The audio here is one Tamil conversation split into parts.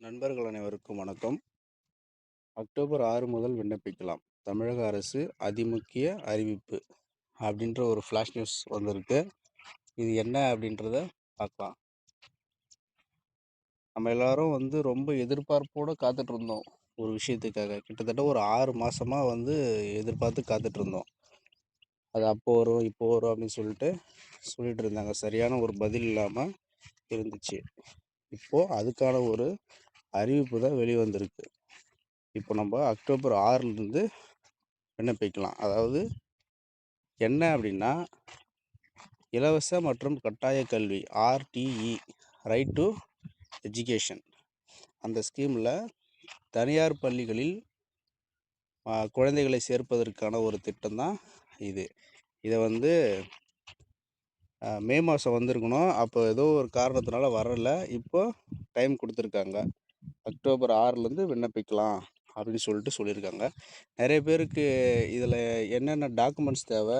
நண்பர்கள் அனைவருக்கும் வணக்கம். அக்டோபர் ஆறு முதல் விண்ணப்பிக்கலாம். தமிழக அரசு அதிமுக்கிய அறிவிப்பு அப்படின்ற ஒரு ஃப்ளாஷ் நியூஸ் வந்திருக்கு. இது என்ன அப்படின்றத பார்க்கலாம். நம்ம எல்லாரும் வந்து ரொம்ப எதிர்பார்ப்போடு காத்துட்டு இருந்தோம். ஒரு விஷயத்துக்காக. கிட்டத்தட்ட ஒரு ஆறு மாதமாக வந்து எதிர்பார்த்து காத்துட்டு இருந்தோம். அது அப்போ வரும் இப்போ வரும் அப்படின்னு சொல்லிட்டு சொல்லிட்டு இருந்தாங்க. சரியான ஒரு பதில் இல்லாமல் இருந்துச்சு. இப்போது அதுக்கான ஒரு அறிவிப்பு தான் வெளிவந்திருக்கு இப்போ நம்ம அக்டோபர் ஆறுலேருந்து விண்ணப்பிக்கலாம் அதாவது என்ன அப்படின்னா இலவச மற்றும் கட்டாய கல்வி ஆர்டிஇ ரைட் டு எஜுகேஷன் அந்த ஸ்கீமில் தனியார் பள்ளிகளில் குழந்தைகளை சேர்ப்பதற்கான ஒரு திட்டம் தான் இது. இதை வந்து மே மாதம் வந்திருக்கணும். அப்போ ஏதோ ஒரு காரணத்தினால வரல. இப்போ டைம் கொடுத்துருக்காங்க. அக்டோபர் ஆறுலேருந்து விண்ணப்பிக்கலாம் அப்படின்னு சொல்லிட்டு சொல்லியிருக்காங்க. நிறைய பேருக்கு இதில் என்னென்ன டாக்குமெண்ட்ஸ் தேவை?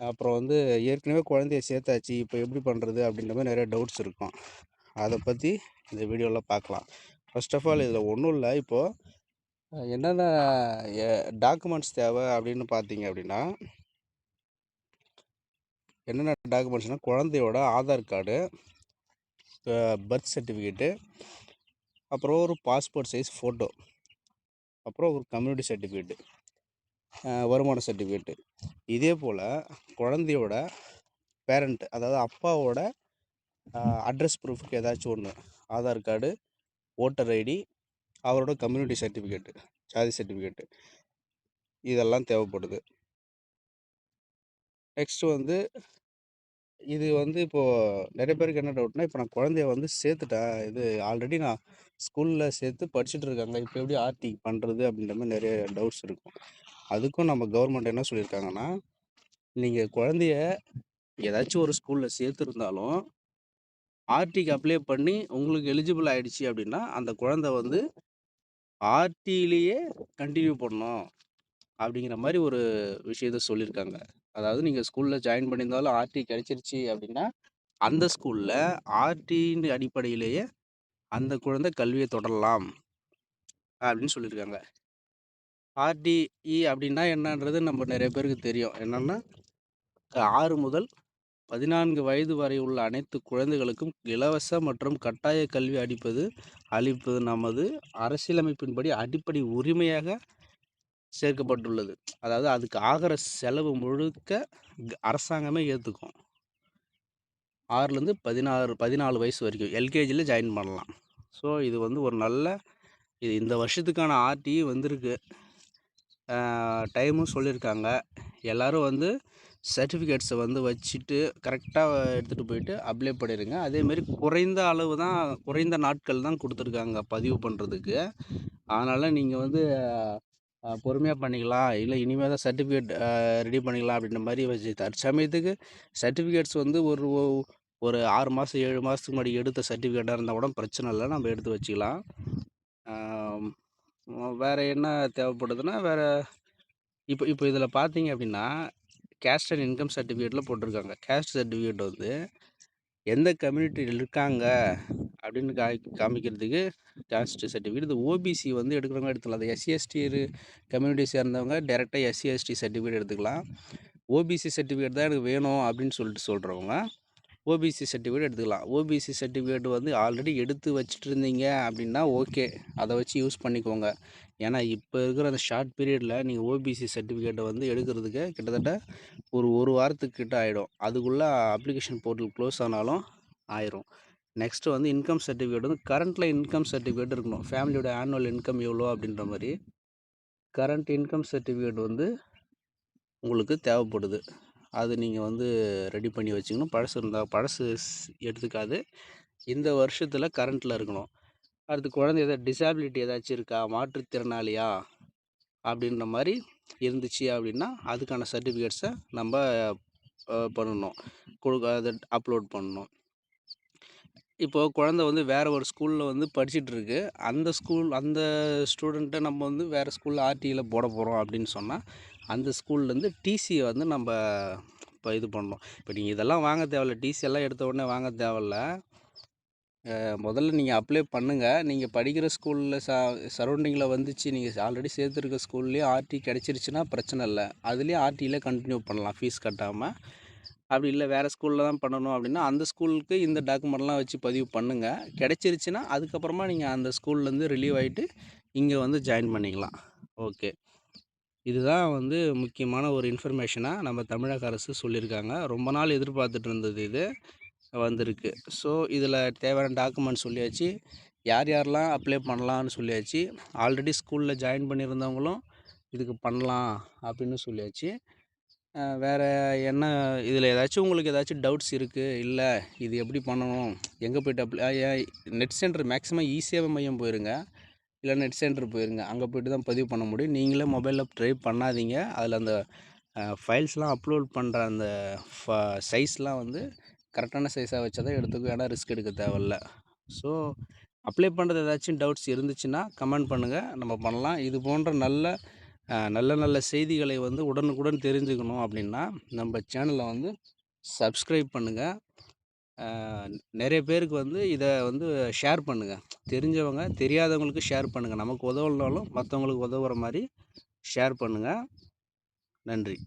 அப்புறம் வந்து ஏற்கனவே குழந்தைய சேர்த்தாச்சு இப்போ எப்படி பண்ணுறது அப்படின்ற மாதிரி நிறைய டவுட்ஸ் இருக்கும். அதை பற்றி இந்த வீடியோவில் பார்க்கலாம். ஃபர்ஸ்ட் ஆஃப் ஆல் இதில் ஒன்றும் இல்லை. இப்போது என்னென்ன டாக்குமெண்ட்ஸ் தேவை அப்படின்னு பார்த்தீங்க அப்படின்னா என்னென்ன டாக்குமெண்ட்ஸ்னால் குழந்தையோட ஆதார் கார்டு பர்த் சர்டிஃபிகேட்டு அப்புறம் ஒரு பாஸ்போர்ட் சைஸ் ஃபோட்டோ அப்புறம் ஒரு கம்யூனிட்டி சர்டிஃபிகேட்டு வருமான சர்டிஃபிகேட்டு இதே போல் குழந்தையோட பேரண்ட் அதாவது அப்பாவோட அட்ரஸ் ப்ரூஃப்க்கு ஏதாச்சும் ஒன்று ஆதார் கார்டு ஓட்டர் ஐடி அவரோட கம்யூனிட்டி சர்டிஃபிகேட்டு ஜாதி சர்டிஃபிகேட்டு இதெல்லாம் தேவைப்படுது. நெக்ஸ்ட்டு வந்து இது வந்து இப்போது நிறைய பேருக்கு என்ன டவுட்னா இப்போ நான் குழந்தைய வந்து சேர்த்துட்டேன் இது ஆல்ரெடி நான் ஸ்கூலில் சேர்த்து படிச்சுட்டு இருக்காங்க. இப்போ எப்படி ஆர்டி பண்ணுறது அப்படின்ற மாதிரி நிறைய டவுட்ஸ் இருக்கும். அதுக்கும் நம்ம கவர்மெண்ட் என்ன சொல்லியிருக்காங்கன்னா நீங்கள் குழந்தைய ஏதாச்சும் ஒரு ஸ்கூலில் சேர்த்துருந்தாலும் ஆர்டிக்கு அப்ளை பண்ணி உங்களுக்கு எலிஜிபிள் ஆகிடுச்சி அப்படின்னா அந்த குழந்தை வந்து ஆர்டிலேயே கண்டினியூ பண்ணணும் அப்படிங்கிற மாதிரி ஒரு விஷயத்த சொல்லியிருக்காங்க. அதாவது நீங்கள் ஸ்கூலில் ஜாயின் பண்ணியிருந்தாலும் ஆர்டி கிடைச்சிருச்சு அப்படின்னா அந்த ஸ்கூலில் ஆர்டின்னு அடிப்படையிலேயே அந்த குழந்தை கல்வியை தொடரலாம் அப்படின்னு சொல்லியிருக்காங்க. ஆர்டிஇ அப்படின்னா என்னன்றது நம்ம நிறைய பேருக்கு தெரியும். என்னன்னா ஆறு முதல் பதினான்கு வயது வரை உள்ள அனைத்து குழந்தைகளுக்கும் இலவச மற்றும் கட்டாய கல்வி அளிப்பது அளிப்பது நமது அரசியலமைப்பின்படி அடிப்படை உரிமையாக சேர்க்கப்பட்டுள்ளது அதாவது அதுக்கு ஆகிற செலவு முழுக்க க- அரசாங்கமே ஏற்றுக்கும் ஆறுலேருந்து பதினாறு பதினாலு வயசு வரைக்கும் எல்கேஜியில் ஜாயின் பண்ணலாம். ஸோ இது வந்து ஒரு நல்ல இது இந்த வருஷத்துக்கான ஆர்டி வந்திருக்கு. டைமும் சொல்லியிருக்காங்க எல்லோரும் வந்து சர்டிஃபிகேட்ஸை வந்து வச்சுட்டு கரெக்டாக எடுத்துகிட்டு போயிட்டு அப்ளை பண்ணிடுங்க அதேமாரி குறைந்த அளவு தான் குறைந்த நாட்கள் தான் கொடுத்துருக்காங்க பதிவு பண்ணுறதுக்கு அதனால் நீங்கள் வந்து பொறுமையாக பண்ணிக்கலாம். இல்லை இனிமேல் தான் சர்டிஃபிகேட் ரெடி பண்ணிக்கலாம் அப்படின்ற மாதிரி வச்சு தற்சமயத்துக்கு சர்டிஃபிகேட்ஸ் வந்து ஒரு ஒரு ஆறு மாதம் ஏழு மாதத்துக்கு முன்னாடி எடுத்த சர்டிஃபிகேட்டாக இருந்தால் கூட பிரச்சனை இல்லை. நம்ம எடுத்து வச்சுக்கலாம். வேறு என்ன தேவைப்படுதுன்னா வேறு இப்போ இப்போ இதில் பார்த்தீங்க அப்படின்னா கேஸ்ட் அண்ட் இன்கம் சர்டிஃபிகேட்டில் போட்டிருக்காங்க. கேஸ்ட் சர்டிஃபிகேட் வந்து எந்த கம்யூனிட்டியில் இருக்காங்க? அப்படின்னு காமிக்கிறதுக்கு காஸ்ட் சர்டிஃபிகேட். இது ஓபிசி வந்து எடுக்கிறவங்க எடுத்துக்கலாம். அது எஸ்சிஎஸ்டி கம்யூனிட்டி சேர்ந்தவங்க டேரெக்டாக எஸ்சிஎஸ்டி சர்டிஃபிகேட் எடுத்துக்கலாம். ஓபிசி சர்டிஃபிகேட் தான் எனக்கு வேணும் அப்படின்னு சொல்லிட்டு சொல்கிறவங்க ஓபிசி சர்டிஃபிகேட் எடுத்துக்கலாம். ஓபிசி சர்டிஃபிகேட் வந்து ஆல்ரெடி எடுத்து வச்சுட்டு இருந்தீங்க அப்படின்னா ஓகே. அதை வச்சு யூஸ் பண்ணிக்கோங்க. ஏன்னா இப்போ இருக்கிற அந்த ஷார்ட் பீரியடில் நீங்கள் ஓபிசி சர்டிஃபிகேட்டை வந்து எடுக்கிறதுக்கு கிட்டத்தட்ட ஒரு ஒரு வாரத்துக்கு கிட்ட ஆகிடும் அதுக்குள்ளே அப்ளிகேஷன் போர்ட்டல் க்ளோஸ் ஆனாலும் ஆயிரும். நெக்ஸ்ட்டு வந்து இன்கம் சர்டிஃபிகேட் வந்து கரண்ட்டில் இன்கம் சர்டிஃபிகேட் இருக்கணும். ஃபேமிலியோட ஆனுவல் இன்கம் எவ்வளோ அப்படின்ற மாதிரி கரண்ட் இன்கம் சர்டிஃபிகேட் வந்து உங்களுக்கு தேவைப்படுது. அது நீங்கள் வந்து ரெடி பண்ணி வச்சுக்கணும். பழசு இருந்தால் பழசு எடுத்துக்காது. இந்த வருஷத்தில் கரண்ட்டில் இருக்கணும். அடுத்து குழந்தை ஏதாவது டிசபிலிட்டி ஏதாச்சும் இருக்கா? மாற்றுத்திறனாளியா? அப்படின்ற மாதிரி இருந்துச்சு அப்படின்னா அதுக்கான சர்டிஃபிகேட்ஸை நம்ம பண்ணணும். கொடுக்க அதை அப்லோட் பண்ணணும். இப்போது குழந்த வந்து வேறு ஒரு ஸ்கூலில் வந்து படிச்சிட்டு அந்த ஸ்கூல் அந்த ஸ்டூடெண்ட்டை நம்ம வந்து வேறு ஸ்கூலில் ஆர்டியில் போட போகிறோம் அப்படின்னு சொன்னால் அந்த ஸ்கூல்லேருந்து டிசியை வந்து நம்ம இப்போ இது பண்ணணும். இப்போ நீங்கள் இதெல்லாம் வாங்க தேவையில்ல. டிசி எல்லாம் எடுத்த உடனே வாங்க தேவையில்ல. முதல்ல நீங்கள் அப்ளை பண்ணுங்கள் நீங்கள் படிக்கிற ஸ்கூலில் ச சரௌண்டிங்கில் வந்துச்சு. நீங்கள் ஆல்ரெடி சேர்த்துருக்க ஸ்கூல்லேயே ஆர்டி கிடச்சிருச்சுன்னா பிரச்சனை இல்லை. அதுலேயே ஆர்டியில் கண்டினியூ பண்ணலாம். ஃபீஸ் கட்டாமல் அப்படி இல்லை வேறு ஸ்கூலில் தான் பண்ணணும் அப்படின்னா அந்த ஸ்கூலுக்கு இந்த டாக்குமெண்ட்லாம் வச்சு பதிவு பண்ணுங்கள் கிடச்சிருச்சுன்னா அதுக்கப்புறமா நீங்கள் அந்த ஸ்கூல்லேருந்து ரிலீவ் ஆகிட்டு இங்கே வந்து ஜாயின் பண்ணிக்கலாம். ஓகே. இதுதான் வந்து முக்கியமான ஒரு இன்ஃபர்மேஷனாக நம்ம தமிழக அரசு சொல்லியிருக்காங்க. ரொம்ப நாள் எதிர்பார்த்துட்டு இருந்தது இது வந்திருக்கு. ஸோ இதில் தேவையான டாக்குமெண்ட் சொல்லியாச்சு. யார் யாரெல்லாம் அப்ளை பண்ணலான்னு சொல்லியாச்சு. ஆல்ரெடி ஸ்கூலில் ஜாயின் பண்ணியிருந்தவங்களும் இதுக்கு பண்ணலாம் அப்படின்னு சொல்லியாச்சு. வேறு என்ன இதில் ஏதாச்சும் உங்களுக்கு ஏதாச்சும் டவுட்ஸ் இருக்குது இல்லை இது எப்படி பண்ணணும்? எங்கே போய்ட்டு அப்ளை நெட் சென்டர் மேக்ஸிமம் ஈஸியாக மையம் போயிருங்க. இல்லை நெட் சென்டர் போயிருங்க. அங்கே போய்ட்டு தான் பதிவு பண்ண முடியும். நீங்களே மொபைலில் ட்ரை பண்ணாதீங்க. அதில் அந்த ஃபைல்ஸ்லாம் அப்லோட் பண்ணுற அந்த ஃப சைஸ்லாம் வந்து கரெக்டான சைஸாக வச்சா தான் எடுத்துக்கும் ஏன்னா ரிஸ்க் எடுக்க தேவையில்ல. ஸோ அப்ளை பண்ணுறது ஏதாச்சும் டவுட்ஸ் இருந்துச்சுன்னா கமெண்ட் பண்ணுங்கள் நம்ம பண்ணலாம். இது போன்ற நல்ல நல்ல நல்ல செய்திகளை வந்து உடனுக்குடன் தெரிஞ்சுக்கணும் அப்படின்னா நம்ம சேனலை வந்து சப்ஸ்கிரைப் பண்ணுங்கள் நிறைய பேருக்கு வந்து இதை வந்து ஷேர் பண்ணுங்கள் தெரிஞ்சவங்க தெரியாதவங்களுக்கு ஷேர் பண்ணுங்கள் நமக்கு உதவலனாலும் மற்றவங்களுக்கு உதவுற மாதிரி ஷேர் பண்ணுங்கள் நன்றி.